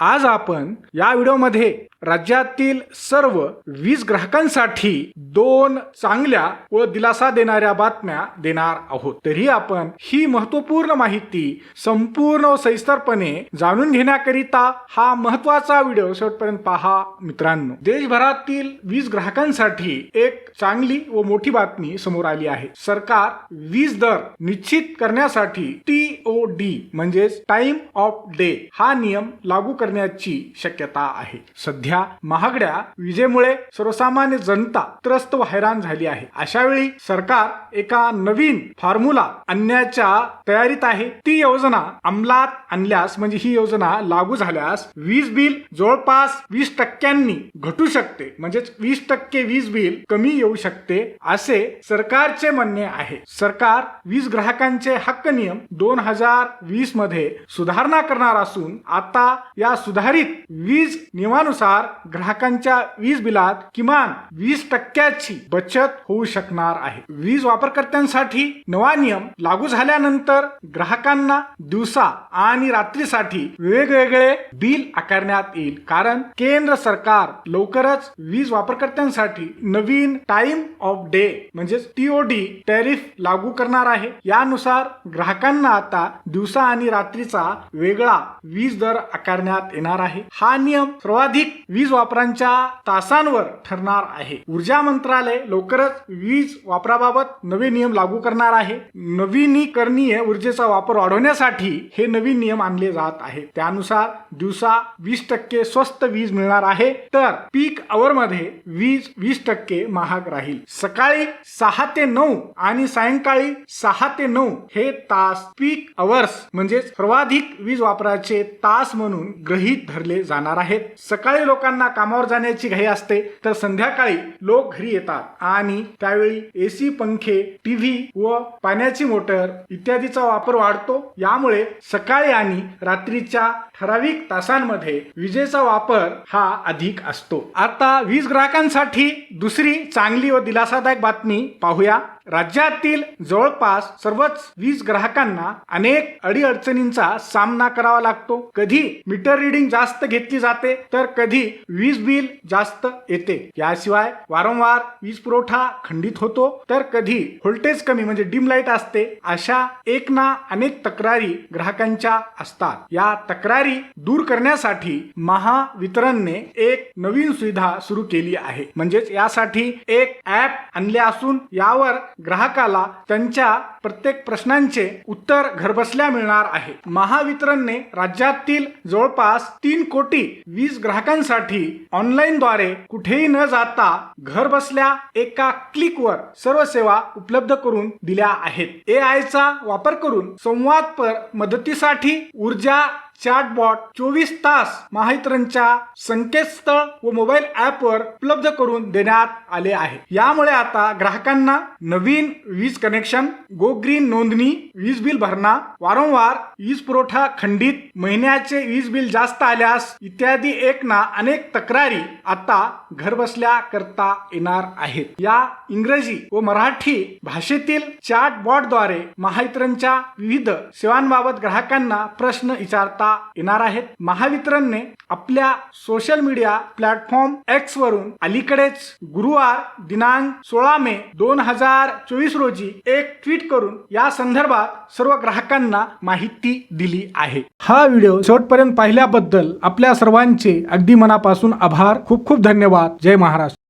आज आपण या व्हिडिओमध्ये राज्यातील सर्व वीज ग्राहकांसाठी दोन चांगल्या व दिलासा देणाऱ्या बातम्या देणार आहोत. तरी आपण ही महत्त्वपूर्ण माहिती संपूर्ण व सविस्तरपणे जाणून घेण्याकरिता हा महत्त्वाचा व्हिडिओ शेवटपर्यंत पहा मित्रांनो. देशभरातील वीज ग्राहकांसाठी एक चांगली व मोठी बातमी समोर आली आहे. सरकार वीज दर निश्चित करण्यासाठी टी ओ डी म्हणजेच टाइम ऑफ डे हा नियम लागू करण्याची शक्यता आहे. सध्या महागड्या विजेमुळे सर्वसामान्य जनता त्रस्त व हैराण झाली आहे. अशा वेळी सरकार एका नवीन फॉर्म्युला आणण्याच्या तयारीत आहे. ती योजना अंमलात आणल्यास म्हणजे ही योजना लागू झाल्यास वीज बिल जवळपास वीस टक्क्यांनी घटू शकते. म्हणजेच वीस टक्के वीज बिल कमी येऊ शकते असे सरकारचे म्हणणे आहे. सरकार वीज ग्राहकांचे हक्क नियम दोन हजार वीसमध्ये सुधारणा करणार असून आता या सुधारित वीज नियमानुसार ग्राहकांच्या वीज बिलात किमान वीस टक्क्याची बचत होऊ शकणार आहे. वीज वापरकर्त्यांसाठी नवा नियम लागू झाल्यानंतर ग्राहकांना दिवसा आणि रात्रीसाठी वेगवेगळे बिल आकारण्यात येईल. कारण केंद्र सरकार लवकरच वीज वापरकर्त्यांसाठी नवीन टाइम ऑफ डे म्हणजेच टीओडी टॅरिफ लागू करणार आहे. यानुसार ग्राहकांना आता दिवसा आणि रात्रीचा वेगळा वीज दर आकारण्यात येणार आहे. हा नियम सर्वाधिक वीज वापरांच्या तासांवर ठरणार आहे. ऊर्जा मंत्रालय लवकरच वीज वापराबाबत नवे नियम लागू करणार आहे. नवीनीकरणीय ऊर्जेचा वापर वाढवण्यासाठी हे नवीन नियम आणले जात आहे त्यानुसार दिवसा वीस टक्के स्वस्त वीज मिळणार आहे. तर पीक आवर मध्ये वीज वीस टक्के महाग राहील. सकाळी सहा ते नऊ आणि सायंकाळी सहा ते नऊ हे तास पीक अवर्स म्हणजे सर्वाधिक वीज वापराचे तास म्हणून गृहीत धरले जाणार आहेत. सकाळी लोकांना कामावर जाण्याची घाई असते तर संध्याकाळी लोक घरी येतात. आणि त्यावेळी एसी पंखे टीव्ही व पाण्याची मोटर इत्यादीचा वापर वाढतो. यामुळे सकाळी आणि रात्रीच्या ठराविक तासांमध्ये विजेचा वापर हा अधिक असतो. आता वीज ग्राहकांसाठी दुसरी चांगली व दिलासादायक बातमी पाहूया. राज्यातील जवळपास सर्वच वीज ग्राहकांना अनेक अडीअडचणींचा सामना करावा लागतो. कधी मीटर रिडिंग जास्त घेतली जाते तर कधी वीज बिल जास्त येते. याशिवाय वारंवार वीज पुरवठा खंडित होतो तर कधी व्होल्टेज कमी म्हणजे डिम लाइट असते अशा एक ना अनेक तक्रारी ग्राहकांच्या असतात. या तक्रारी दूर करण्यासाठी महावितरणने एक नवीन सुविधा सुरू केली आहे. म्हणजेच यासाठी एक ऍप आणले असून यावर ग्राहकाला त्यांच्या प्रत्येक प्रश्नांचे उत्तर घरबसल्या मिळणार आहे. महावितरणने राज्यातील जवळपास तीन कोटी वीज ग्राहकांसाठी ऑनलाईन द्वारे कुठेही न जाता घर बसल्या एका क्लिकवर सर्व सेवा उपलब्ध करून दिल्या आहेत. ए चा वापर करून संवादपर मदतीसाठी ऊर्जा चॅटबॉट चोवीस तास महावितरणच्या संकेतस्थळ व मोबाईल ॲपवर उपलब्ध करून देण्यात आले आहे. यामुळे आता ग्राहकांना नवीन वीज कनेक्शन गो ग्रीन नोंदणी वीज बिल भरणा वारंवार वीज पुरवठा खंडित महिन्याचे वीज बिल जास्त आल्यास इत्यादी एक ना अनेक तक्रारी आता घरबसल्या करता येणार आहेत. या इंग्रजी व मराठी भाषेतील चॅटबॉटद्वारे महावितरणच्या विविध सेवांबाबत ग्राहकांना प्रश्न विचारता येणार आहेत महावितरणने आपल्या सोशल मीडिया प्लॅटफॉर्म एक्स वरून. अलीकडेच गुरुवार दिनांक सोळा मे दोन हजार चोवीस रोजी एक ट्विट करून या संदर्भात सर्व ग्राहकांना माहिती दिली आहे. हा व्हिडिओ शेवटपर्यंत पाहिल्याबद्दल आपल्या सर्वांचे अगदी मनापासून आभार. खूप खूप धन्यवाद. जय महाराष्ट्र.